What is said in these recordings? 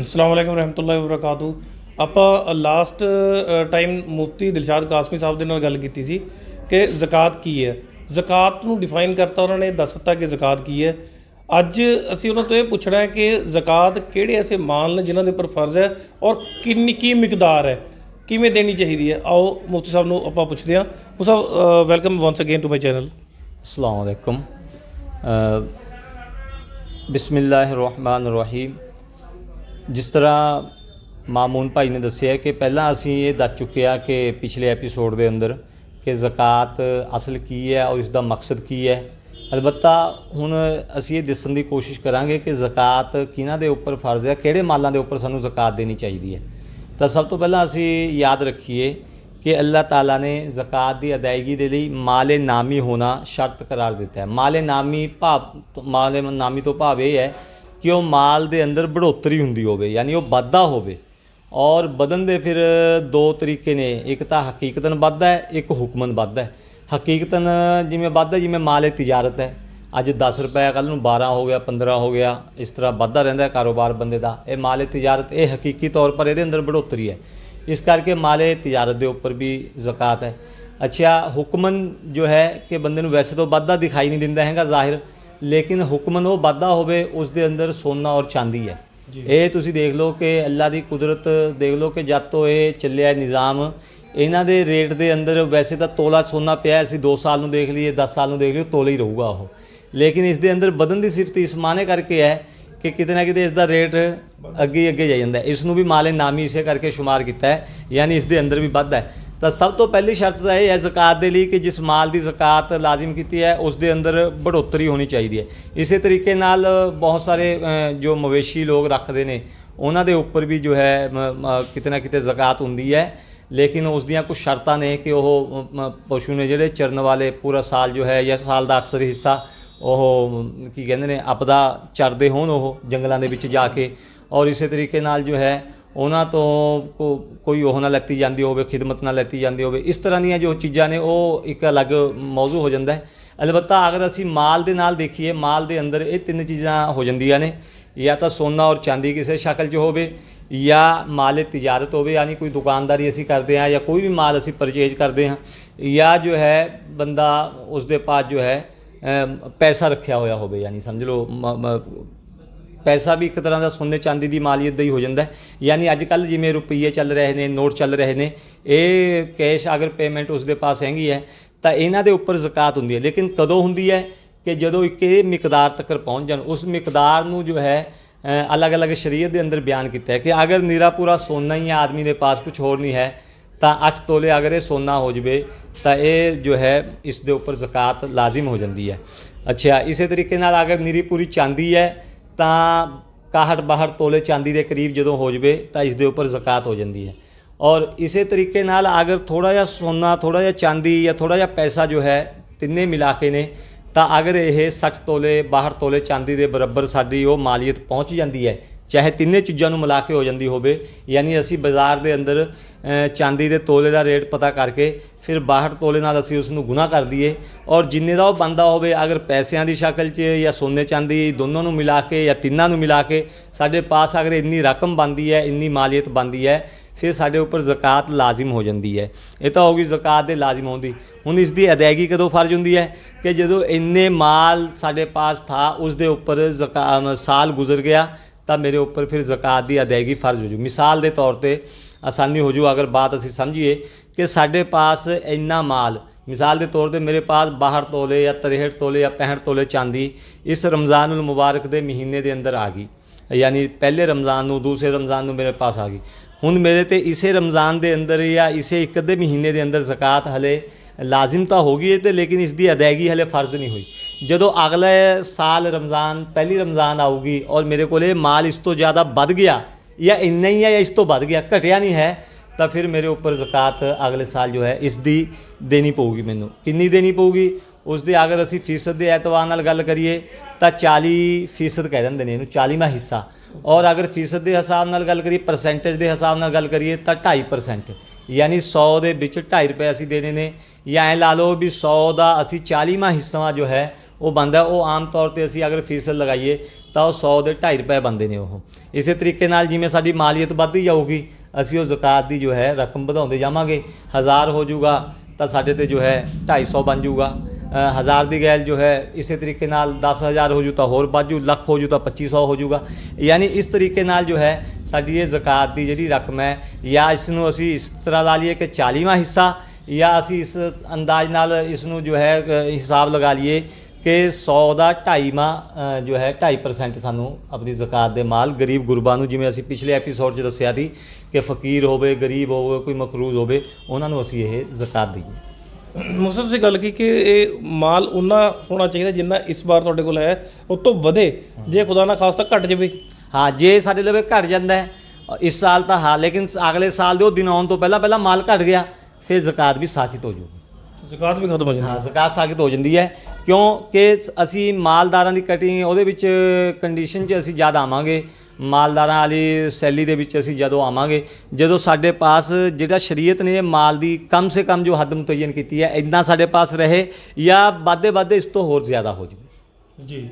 ਅਸਲਾਮ ਵਾਲੇਕਮ ਰਹਿਮਤੁਲਾਹਿ ਵਬਰਕਾਤੂ ਆਪਾਂ ਲਾਸਟ ਟਾਈਮ ਮੁਫਤੀ ਦਿਲਸ਼ਾਦ ਕਾਸਮੀ ਸਾਹਿਬ ਦੇ ਨਾਲ ਗੱਲ ਕੀਤੀ ਸੀ ਕਿ ਜ਼ਕਾਤ ਕੀ ਹੈ। ਜ਼ਕਾਤ ਨੂੰ ਡਿਫਾਈਨ ਕਰਤਾ ਉਹਨਾਂ ਨੇ, ਦੱਸ ਦਿੱਤਾ ਕਿ ਜ਼ਕਾਤ ਕੀ ਹੈ। ਅੱਜ ਅਸੀਂ ਉਹਨਾਂ ਤੋਂ ਇਹ ਪੁੱਛਣਾ ਹੈ ਕਿ ਜ਼ਕਾਤ ਕਿਹੜੇ ਐਸੇ ਮਾਲ ਨੇ ਜਿਨ੍ਹਾਂ ਦੇ ਉੱਪਰ ਫਰਜ਼ ਹੈ ਔਰ ਕਿੰਨੀ ਕੀ ਮਿਕਦਾਰ ਹੈ। ਕਿਵੇਂ ਦੇਣੀ ਚਾਹੀਦੀ ਹੈ? ਆਓ ਮੁਫਤੀ ਸਾਹਿਬ ਨੂੰ ਆਪਾਂ ਪੁੱਛਦੇ ਹਾਂ। ਮੁਫਤੀ ਸਾਹਿਬ welcome once again to my channel ਅਸਲਾਮ ਅਲੈਕੁਮ। ਰਹੀਮ ਜਿਸ ਤਰ੍ਹਾਂ ਮਾਮੂਨ ਭਾਈ ਨੇ ਦੱਸਿਆ ਕਿ ਪਹਿਲਾਂ ਅਸੀਂ ਇਹ ਦੱਸ ਚੁੱਕੇ ਆ ਕਿ ਪਿਛਲੇ ਐਪੀਸੋਡ ਦੇ ਅੰਦਰ ਕਿ ਜ਼ਕਾਤ ਅਸਲ ਕੀ ਹੈ ਔਰ ਇਸ ਦਾ ਮਕਸਦ ਕੀ ਹੈ। ਅਲਬੱਤਾ ਹੁਣ ਅਸੀਂ ਇਹ ਦੱਸਣ ਦੀ ਕੋਸ਼ਿਸ਼ ਕਰਾਂਗੇ ਕਿ ਜ਼ਕਾਤ ਕਿਹਨਾਂ ਦੇ ਉੱਪਰ ਫਰਜ਼ ਹੈ, ਕਿਹੜੇ ਮਾਲਾਂ ਦੇ ਉੱਪਰ ਸਾਨੂੰ ਜ਼ਕਾਤ ਦੇਣੀ ਚਾਹੀਦੀ ਹੈ। ਤਾਂ ਸਭ ਤੋਂ ਪਹਿਲਾਂ ਅਸੀਂ ਯਾਦ ਰੱਖੀਏ ਕਿ ਅੱਲਾਹ ਤਾਲਾ ਨੇ ਜ਼ਕਾਤ ਦੀ ਅਦਾਇਗੀ ਦੇ ਲਈ ਮਾਲੇ ਨਾਮੀ ਹੋਣਾ ਸ਼ਰਤ ਕਰਾਰ ਦਿੱਤਾ ਹੈ। ਮਾਲੇ ਨਾਮੀ ਭਾਵ, ਮਾਲੇ ਨਾਮੀ ਤੋਂ ਭਾਵ ਇਹ ਹੈ ਕਿ ਉਹ ਮਾਲ ਦੇ ਅੰਦਰ ਬੜੋਤਰੀ ਹੁੰਦੀ ਹੋਵੇ, ਯਾਨੀ ਉਹ ਵਾਧਾ ਹੋਵੇ। ਔਰ ਵਧਣ ਦੇ ਫਿਰ ਦੋ ਤਰੀਕੇ ਨੇ। ਇੱਕ ਤਾਂ ਹਕੀਕਤਨ ਵੱਧਦਾ ਹੈ, ਇੱਕ ਹੁਕਮਨ ਵੱਧਦਾ ਹੈ। ਹਕੀਕਤਨ ਜਿਵੇਂ ਵੱਧਦਾ ਜਿਵੇਂ ਮਾਲ ਇਹ ਤਿਜਾਰਤ ਹੈ। ਅੱਜ 10 ਰੁਪਏ ਕੱਲ ਨੂੰ 12 ਹੋ ਗਿਆ 15 ਹੋ ਗਿਆ, ਇਸ ਤਰ੍ਹਾਂ ਵੱਧਦਾ ਰਹਿੰਦਾ ਹੈ ਕਾਰੋਬਾਰ ਬੰਦੇ ਦਾ। ਇਹ ਮਾਲ ਤਜਾਰਤ, ਇਹ ਹਕੀਕੀ ਤੌਰ ਪਰ ਇਹਦੇ ਅੰਦਰ ਬੜੋਤਰੀ ਹੈ। ਇਸ ਕਰਕੇ ਮਾਲੇ ਤਜਾਰਤ ਦੇ ਉੱਪਰ ਵੀ ਜ਼ਕਾਤ ਹੈ। ਅੱਛਾ, ਹੁਕਮਨ ਜੋ ਹੈ ਕਿ ਬੰਦੇ ਨੂੰ ਵੈਸੇ ਤਾਂ ਵਾਧਾ ਦਿਖਾਈ ਨਹੀਂ ਦਿੰਦਾ ਹੈਗਾ ਜ਼ਾਹਿਰ। ਲੇਕਿਨ ਹੁਕਮਨ ਉਹ ਵਾਧਾ ਹੋਵੇ ਉਸ ਦੇ ਅੰਦਰ ਸੋਨਾ ਔਰ ਚਾਂਦੀ ਹੈ। ਇਹ ਤੁਸੀਂ ਦੇਖ ਲਓ ਕਿ ਅੱਲਾ ਦੀ ਕੁਦਰਤ ਦੇਖ ਲਓ ਕਿ ਜਦ ਤੋਂ ਇਹ ਚੱਲਿਆ ਨਿਜ਼ਾਮ ਇਹਨਾਂ ਦੇ ਰੇਟ ਦੇ ਅੰਦਰ ਵੈਸੇ ਤਾਂ ਤੋਲਾ ਸੋਨਾ ਪਿਆ ਅਸੀਂ 2 ਸਾਲ ਨੂੰ ਦੇਖ ਲਈਏ 10 ਸਾਲ ਨੂੰ ਦੇਖ ਲਈਏ ਤੋਲਾ ਹੀ ਰਹੂਗਾ ਉਹ। ਲੇਕਿਨ ਇਸ ਦੇ ਅੰਦਰ ਵਧਣ ਦੀ ਸਿਫਤ ਇਸ ਮਾਨੇ ਕਰਕੇ ਹੈ ਕਿ ਕਿਤੇ ਨਾ ਕਿਤੇ ਇਸ ਦਾ ਰੇਟ ਅੱਗੇ ਅੱਗੇ ਜਾਈ ਜਾਂਦਾ। ਇਸ ਨੂੰ ਵੀ ਮਾਲੇ ਨਾਮੀ ਇਸੇ ਕਰਕੇ ਸ਼ੁਮਾਰ ਕੀਤਾ ਹੈ ਯਾਨੀ ਇਸ ਦੇ ਅੰਦਰ ਵੀ ਵੱਧ ਹੈ। ਤਾਂ ਸਭ ਤੋਂ ਪਹਿਲੀ ਸ਼ਰਤ ਤਾਂ ਇਹ ਹੈ ਜ਼ਕਾਤ ਦੇ ਲਈ ਕਿ ਜਿਸ ਮਾਲ ਦੀ ਜ਼ਕਾਤ ਲਾਜ਼ਮ ਕੀਤੀ ਹੈ, ਉਸ ਦੇ ਅੰਦਰ ਬੜੋਤਰੀ ਹੋਣੀ ਚਾਹੀਦੀ ਹੈ। ਇਸੇ ਤਰੀਕੇ ਨਾਲ ਬਹੁਤ ਸਾਰੇ ਜੋ ਮਵੇਸ਼ੀ ਲੋਕ ਰੱਖਦੇ ਨੇ, ਉਹਨਾਂ ਦੇ ਉੱਪਰ ਵੀ ਜੋ ਹੈ ਕਿਤੇ ਨਾ ਕਿਤੇ ਜ਼ਕਾਤ ਹੁੰਦੀ ਹੈ। ਲੇਕਿਨ ਉਸ ਦੀਆਂ ਕੁਝ ਸ਼ਰਤਾਂ ਨੇ ਕਿ ਉਹ ਮ- ਪਸ਼ੂ ਨੇ ਜਿਹੜੇ ਚਰਨ ਵਾਲੇ ਪੂਰਾ ਸਾਲ ਜੋ ਹੈ ਜਾਂ ਸਾਲ ਦਾ ਅਕਸਰ ਹਿੱਸਾ, ਉਹ, ਕੀ ਕਹਿੰਦੇ ਨੇ, ਆਪਦਾ ਚਰਦੇ ਹੋਣ ਉਹ ਜੰਗਲਾਂ ਦੇ ਵਿੱਚ ਜਾ ਕੇ। ਔਰ ਇਸੇ ਤਰੀਕੇ ਨਾਲ ਜੋ ਹੈ ਉਹਨਾਂ ਤੋਂ ਕੋ- ਕੋਈ ਉਹ ਨਾ ਲੈਤੀ ਜਾਂਦੀ ਹੋਵੇ, ਖਿਦਮਤ ਨਾ ਲੈਤੀ ਜਾਂਦੀ ਹੋਵੇ, ਇਸ ਤਰ੍ਹਾਂ ਦੀਆਂ ਜੋ ਚੀਜ਼ਾਂ ਨੇ, ਉਹ ਇੱਕ ਅਲੱਗ ਮੌਜੂ ਹੋ ਜਾਂਦਾ ਹੈ। ਅਲਬੱਤਾ ਅਗਰ ਅਸੀਂ ਮਾਲ ਦੇ ਨਾਲ ਦੇਖੀਏ, ਮਾਲ ਦੇ ਅੰਦਰ ਇਹ ਤਿੰਨ ਚੀਜ਼ਾਂ ਹੋ ਜਾਂਦੀਆਂ ਨੇ। ਜਾਂ ਤਾਂ ਸੋਨਾ ਔਰ ਚਾਂਦੀ ਕਿਸੇ ਸ਼ਕਲ 'ਚ ਹੋਵੇ, ਜਾਂ ਮਾਲ ਤਜਾਰਤ ਹੋਵੇ, ਯਾਨੀ ਕੋਈ ਦੁਕਾਨਦਾਰੀ ਅਸੀਂ ਕਰਦੇ ਹਾਂ, ਜਾਂ ਕੋਈ ਵੀ ਮਾਲ ਅਸੀਂ ਪਰਚੇਜ ਕਰਦੇ ਹਾਂ, ਜਾਂ ਜੋ ਹੈ ਬੰਦਾ ਉਸ ਦੇ ਪਾਸ ਜੋ ਹੈ ਪੈਸਾ ਰੱਖਿਆ ਹੋਇਆ ਹੋਵੇ, ਯਾਨੀ ਸਮਝ ਲਓ, ਮ- ਮ- ਪੈਸਾ ਵੀ ਇੱਕ ਤਰ੍ਹਾਂ ਦਾ ਸੋਨੇ ਚਾਂਦੀ ਦੀ ਮਾਲੀਅਤ ਦਾ ਹੀ ਹੋ ਜਾਂਦਾ ਹੈ। ਯਾਨੀ ਅੱਜ ਕੱਲ ਜਿਵੇਂ ਰੁਪਈਏ ਚੱਲ ਰਹੇ ਨੇ, ਨੋਟ ਚੱਲ ਰਹੇ ਨੇ, ਇਹ ਕੈਸ਼ ਅਗਰ ਪੇਮੈਂਟ ਉਸ ਦੇ ਪਾਸ ਹੈਗੀ ਹੈ, ਤਾਂ ਇਹਨਾਂ ਦੇ ਉੱਪਰ ਜ਼ਕਾਤ ਹੁੰਦੀ ਹੈ। ਲੇਕਿਨ ਕਦੋਂ ਹੁੰਦੀ ਹੈ ਕਿ ਜਦੋਂ ਇੱਕ ਇਹ ਮਿਕਦਾਰ ਤੱਕ ਪਹੁੰਚ ਜਾਣ, ਉਸ ਮਿਕਦਾਰ ਨੂੰ ਜੋ ਹੈ ਅਲੱਗ-ਅਲੱਗ ਸ਼ਰੀਅਤ ਦੇ ਅੰਦਰ ਬਿਆਨ ਕੀਤਾ ਹੈ ਕਿ ਅਗਰ ਨਿਰਾ ਪੂਰਾ ਸੋਨਾ ਹੀ ਹੈ ਆਦਮੀ ਦੇ ਪਾਸ ਕੁਝ ਹੋਰ ਨਹੀਂ ਹੈ, ਤਾਂ 8 ਤੋਲੇ ਅਗਰ ਇਹ ਸੋਨਾ ਹੋ ਜਵੇ, ਤਾਂ ਇਹ ਜੋ ਹੈ, ਇਸ ਦੇ ਉੱਪਰ ਜ਼ਕਾਤ ਲਾਜ਼ਮ ਹੋ ਜਾਂਦੀ ਹੈ। ਅੱਛਾ, ਇਸੇ ਤਰੀਕੇ ਨਾਲ ਅਗਰ ਨਿਰੀ ਪੂਰੀ ਚਾਂਦੀ ਹੈ ਤਾਂ 61 62 ਤੋਲੇ ਚਾਂਦੀ ਦੇ ਕਰੀਬ ਜਦੋਂ ਹੋ ਜਵੇ ਤਾਂ ਇਸ ਦੇ ਉੱਪਰ ਜ਼ਕਾਤ ਹੋ ਜਾਂਦੀ ਹੈ। ਔਰ ਇਸੇ ਤਰੀਕੇ ਨਾਲ ਅਗਰ ਥੋੜਾ ਜਿਹਾ ਸੋਨਾ ਥੋੜਾ ਜਿਹਾ ਚਾਂਦੀ ਜਾਂ ਥੋੜਾ ਜਿਹਾ ਪੈਸਾ ਜੋ ਹੈ ਤਿੰਨੇ ਮਿਲਾ ਕੇ ਨੇ, ਤਾਂ ਅਗਰ ਇਹ 60 ਤੋਲੇ 62 ਤੋਲੇ ਚਾਂਦੀ ਦੇ ਬਰਾਬਰ ਸਾਡੀ ਉਹ ਮਾਲੀਅਤ ਪਹੁੰਚ ਜਾਂਦੀ ਹੈ ਚਾਹੇ ਤਿੰਨੇ ਚੀਜ਼ਾਂ ਨੂੰ ਮਿਲਾ ਕੇ ਹੋ ਜਾਂਦੀ ਹੋਵੇ, ਯਾਨੀ ਅਸੀਂ ਬਾਜ਼ਾਰ ਦੇ ਅੰਦਰ ਚਾਂਦੀ ਦੇ ਤੋਲੇ ਦਾ ਰੇਟ ਪਤਾ ਕਰਕੇ ਫਿਰ 62 ਤੋਲੇ ਨਾਲ ਅਸੀਂ ਉਸ ਨੂੰ ਗੁਣਾ ਕਰ ਦਈਏ ਔਰ ਜਿੰਨੇ ਦਾ ਉਹ ਬੰਦਾ ਹੋਵੇ, ਅਗਰ ਪੈਸਿਆਂ ਦੀ ਸ਼ਕਲ 'ਚ ਜਾਂ ਸੋਨੇ ਚਾਂਦੀ ਦੋਨੋਂ ਨੂੰ ਮਿਲਾ ਕੇ ਜਾਂ ਤਿੰਨਾਂ ਨੂੰ ਮਿਲਾ ਕੇ ਸਾਡੇ ਪਾਸ ਅਗਰ ਇੰਨੀ ਰਕਮ ਬਣਦੀ ਹੈ, ਇੰਨੀ ਮਾਲੀਅਤ ਬਣਦੀ ਹੈ, ਫਿਰ ਸਾਡੇ ਉੱਪਰ ਜ਼ਕਾਤ ਲਾਜ਼ਮ ਹੋ ਜਾਂਦੀ ਹੈ। ਇਹ ਤਾਂ ਹੋ ਗਈ ਜ਼ਕਾਤ ਦੇ ਲਾਜ਼ਮ ਹੁੰਦੀ ਹੁਣ ਇਸ ਦੀ ਅਦਾਇਗੀ ਕਦੋਂ ਫਰਜ਼ ਹੁੰਦੀ ਹੈ ਕਿ ਜਦੋਂ ਇੰਨੇ ਮਾਲ ਸਾਡੇ ਪਾਸ ਥਾ ਉਸ ਦੇ ਉੱਪਰ ਜ਼ਕਾ ਸਾਲ ਗੁਜ਼ਰ ਗਿਆ ਤਾਂ ਮੇਰੇ ਉੱਪਰ ਫਿਰ ਜ਼ਕਾਤ ਦੀ ਅਦਾਇਗੀ ਫਰਜ਼ ਹੋ ਜੂ। ਮਿਸਾਲ ਦੇ ਤੌਰ ਤੇ ਆਸਾਨੀ ਹੋ ਜੂ ਅਗਰ ਬਾਤ ਅਸੀਂ ਸਮਝੀਏ ਕਿ ਸਾਡੇ ਪਾਸ ਇੰਨਾ ਮਾਲ, ਮਿਸਾਲ ਦੇ ਤੌਰ ਤੇ ਮੇਰੇ ਪਾਸ 62 ਤੋਲੇ ਜਾਂ 63 ਤੋਲੇ ਜਾਂ 65 ਤੋਲੇ ਚਾਂਦੀ ਇਸ ਰਮਜ਼ਾਨੁਲ ਮੁਬਾਰਕ ਦੇ ਮਹੀਨੇ ਦੇ ਅੰਦਰ ਆ ਗਈ। ਯਾਨੀ ਪਹਿਲੇ ਰਮਜ਼ਾਨ ਨੂੰ, ਦੂਸਰੇ ਰਮਜ਼ਾਨ ਨੂੰ ਮੇਰੇ ਪਾਸ ਆ ਗਈ। ਹੁਣ ਮੇਰੇ ਤੇ ਇਸੇ ਰਮਜ਼ਾਨ ਦੇ ਅੰਦਰ ਜਾਂ ਇਸੇ ਇੱਕ ਅੱਧੇ ਮਹੀਨੇ ਦੇ ਅੰਦਰ ਜ਼ਕਾਤ ਹਲੇ ਲਾਜ਼ਮ ਤਾਂ ਹੋ ਗਈ ਹੈ ਤੇ ਲੇਕਿਨ ਇਸ ਦੀ ਅਦਾਇਗੀ ਹਲੇ ਫਰਜ਼ ਨਹੀਂ ਹੋਈ। ਜਦੋਂ ਅਗਲੇ ਸਾਲ ਰਮਜ਼ਾਨ, ਪਹਿਲੀ ਰਮਜ਼ਾਨ ਆਊਗੀ ਔਰ ਮੇਰੇ ਕੋਲ ਇਹ ਮਾਲ ਇਸ ਤੋਂ ਜ਼ਿਆਦਾ ਵੱਧ ਗਿਆ ਜਾਂ ਇੰਨਾ ਹੀ ਹੈ ਜਾਂ ਇਸ ਤੋਂ ਵੱਧ ਗਿਆ, ਘਟਿਆ ਨਹੀਂ ਹੈ, ਤਾਂ ਫਿਰ ਮੇਰੇ ਉੱਪਰ ਜ਼ਕਾਤ ਅਗਲੇ ਸਾਲ ਜੋ ਹੈ ਇਸ ਦੀ ਦੇਣੀ ਪਊਗੀ ਮੈਨੂੰ। ਕਿੰਨੀ ਦੇਣੀ ਪਊਗੀ? ਉਸ ਦੇ ਅਗਰ ਅਸੀਂ ਫੀਸਦ ਦੇ ਐਤਵਾਰ ਨਾਲ ਗੱਲ ਕਰੀਏ, ਤਾਂ 40 ਫੀਸਦ ਕਹਿ ਦਿੰਦੇ ਨੇ ਇਹਨੂੰ 40ਵਾਂ ਹਿੱਸਾ। ਔਰ ਅਗਰ ਫੀਸਦ ਦੇ ਹਿਸਾਬ ਨਾਲ ਗੱਲ ਕਰੀਏ ਪਰਸੈਂਟੇਜ ਦੇ ਹਿਸਾਬ ਨਾਲ ਗੱਲ ਕਰੀਏ, ਤਾਂ 2.5% ਯਾਨੀ 100 ਦੇ ਵਿੱਚ 2.5 ਰੁਪਏ ਅਸੀਂ ਦੇਣੇ ਨੇ ਜਾਂ ਐ ਲਾ ਲਓ ਵੀ 100 ਦਾ ਅਸੀਂ 40ਵਾਂ ਹਿੱਸਾ ਜੋ ਹੈ ਉਹ ਬਣਦਾ ਉਹ ਆਮ ਤੌਰ ਤੇ ਅਸੀਂ ਅਗਰ ਫੀਸਦ ਲਗਾਈਏ, ਤਾਂ ਉਹ 100 ਦੇ 2.5 ਰੁਪਏ ਬਣਦੇ ਨੇ ਉਹ। ਇਸੇ ਤਰੀਕੇ ਨਾਲ ਜਿਵੇਂ ਸਾਡੀ ਮਾਲੀਅਤ ਵੱਧਦੀ ਜਾਊਗੀ, ਅਸੀਂ ਉਹ ਜ਼ਕਾਤ ਦੀ ਜੋ ਹੈ, ਰਕਮ ਵਧਾਉਂਦੇ ਜਾਵਾਂਗੇ। ਹਜ਼ਾਰ ਹੋ ਜਾਊਗਾ, ਤਾਂ ਸਾਡੇ ਤੇ ਜੋ ਹੈ 250 ਬਣ ਜਾਊਗਾ। ਹਜ਼ਾਰ ਦੀ ਗੈਲ ਜੋ ਹੈ, ਇਸੇ ਤਰੀਕੇ ਨਾਲ 10000 ਹੋ ਜੂ ਤਾਂ ਹੋਰ ਬਾਜੂ ਲੱਖ ਹੋ ਜੂ ਤਾਂ 2500 ਹੋ ਜਾਊਗਾ ਯਾਨੀ ਇਸ ਤਰੀਕੇ ਨਾਲ ਜੋ ਹੈ, ਸਾਡੀ ਇਹ ਜ਼ਕਾਤ ਦੀ ਜਿਹੜੀ ਰਕਮ ਹੈ, ਜਾਂ ਇਸ ਨੂੰ ਅਸੀਂ ਇਸ ਤਰ੍ਹਾਂ ਲਾ ਲਈਏ ਕਿ 40ਵਾਂ ਹਿੱਸਾ, ਜਾਂ ਅਸੀਂ ਇਸ ਅੰਦਾਜ਼ ਨਾਲ ਇਸ ਨੂੰ ਜੋ ਹੈ ਹਿਸਾਬ ਲਗਾ ਲਈਏ ਕਿ 100 ਦਾ 2.5ਵਾਂ ਜੋ ਹੈ 2.5% ਸਾਨੂੰ ਆਪਣੀ ਜ਼ਕਾਤ ਦੇ ਮਾਲ ਗਰੀਬ ਗੁਰਬਾਂ ਨੂੰ ਜਿਵੇਂ ਅਸੀਂ ਪਿਛਲੇ ਐਪੀਸੋਡ 'ਚ ਦੱਸਿਆ ਸੀ ਕਿ ਫਕੀਰ ਹੋਵੇ ਗਰੀਬ ਹੋਵੇ ਕੋਈ ਮਕਰੂਜ਼ ਹੋਵੇ ਉਹਨਾਂ ਨੂੰ ਅਸੀਂ ਇਹ ਜ਼ਕਾਤ ਦਈਏ। ਮੁਸਤਫਾ ਤੁਸੀਂ ਗੱਲ ਕੀ ਕਿ ਇਹ ਮਾਲ ਉਨਾ ਹੋਣਾ ਚਾਹੀਦਾ ਜਿੰਨਾ ਇਸ ਵਾਰ ਤੁਹਾਡੇ ਕੋਲ ਹੈ ਉਸ ਤੋਂ ਵਧੇ। ਜੇ ਖੁਦਾ ਨਾ ਖਾਸਤਾ ਘਟ ਜਾਵੇ। ਹਾਂ ਜੇ ਸਾਡੇ ਲਵੇ ਘਟ ਜਾਂਦਾ ਹੈ ਇਸ ਸਾਲ ਤਾਂ ਹਾਂ ਲੇਕਿਨ ਅਗਲੇ ਸਾਲ ਦੇ ਉਹ ਦਿਨ ਆਉਣ ਤੋਂ ਪਹਿਲਾਂ ਪਹਿਲਾਂ ਮਾਲ ਘਟ ਗਿਆ ਫਿਰ ਜ਼ਕਾਤ ਵੀ ਸਾਖਿਤ ਹੋ ਜਾਊਗੀ। ਜ਼ਕਾਤ ਵੀ ਖਤਮ ਹੋ ਜਾਂਦੀ ਹਾਂ। ਜ਼ਕਾਤ ਸਾਖਿਤ ਹੋ ਜਾਂਦੀ ਹੈ। ਕਿਉਂਕਿ ਅਸੀਂ ਮਾਲਦਾਰਾਂ ਦੀ ਕਟਿੰਗ ਉਹਦੇ ਵਿੱਚ ਕੰਡੀਸ਼ਨ 'ਚ ਅਸੀਂ ਜ਼ਿਆਦਾ ਆਵਾਂਗੇ। ਮਾਲਦਾਰਾਂ ਵਾਲੀ ਸੈਲੀ ਦੇ ਵਿੱਚ ਅਸੀਂ ਜਦੋਂ ਆਵਾਂਗੇ ਜਦੋਂ ਸਾਡੇ ਪਾਸ ਜਿਹੜਾ ਸ਼ਰੀਅਤ ਨੇ ਮਾਲ ਦੀ ਕਮ ਸੇ ਕਮ ਜੋ ਹੱਦ ਮੁਤੈਯਨ ਕੀਤੀ ਹੈ ਇੰਨਾ ਸਾਡੇ ਪਾਸ ਰਹੇ ਜਾਂ ਵਾਧੇ ਵਾਧੇ ਇਸ ਤੋਂ ਹੋਰ ਜ਼ਿਆਦਾ ਹੋ ਜਾਵੇ। ਜੀ।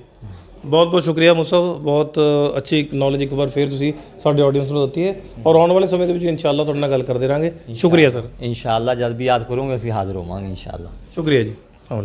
ਬਹੁਤ ਬਹੁਤ ਸ਼ੁਕਰੀਆ ਮੁਸਤਫਾ ਬਹੁਤ ਅ, ਅੱਛੀ ਨੌਲੇਜ ਇੱਕ ਵਾਰ ਫੇਰ ਤੁਸੀਂ ਸਾਡੇ ਆਡੀਅנס ਨੂੰ ਦਿੱਤੀ ਹੈ ਔਰ ਆਉਣ ਵਾਲੇ ਸਮੇਂ ਦੇ ਵਿੱਚ ਇਨਸ਼ਾਅੱਲਾ ਤੁਹਾਡੇ ਨਾਲ ਗੱਲ ਕਰਦੇ ਰਹਾਂਗੇ ਸ਼ੁਕਰੀਆ ਸਰ ਇਨਸ਼ਾਅੱਲਾ ਜਦ ਵੀ ਯਾਦ ਕਰੋਗੇ ਅਸੀਂ ਹਾਜ਼ਰ ਹੋਵਾਂਗੇ ਇਨਸ਼ਾਅੱਲਾ ਸ਼ੁਕਰੀਆ ਜੀ ਅਸਲਾਮ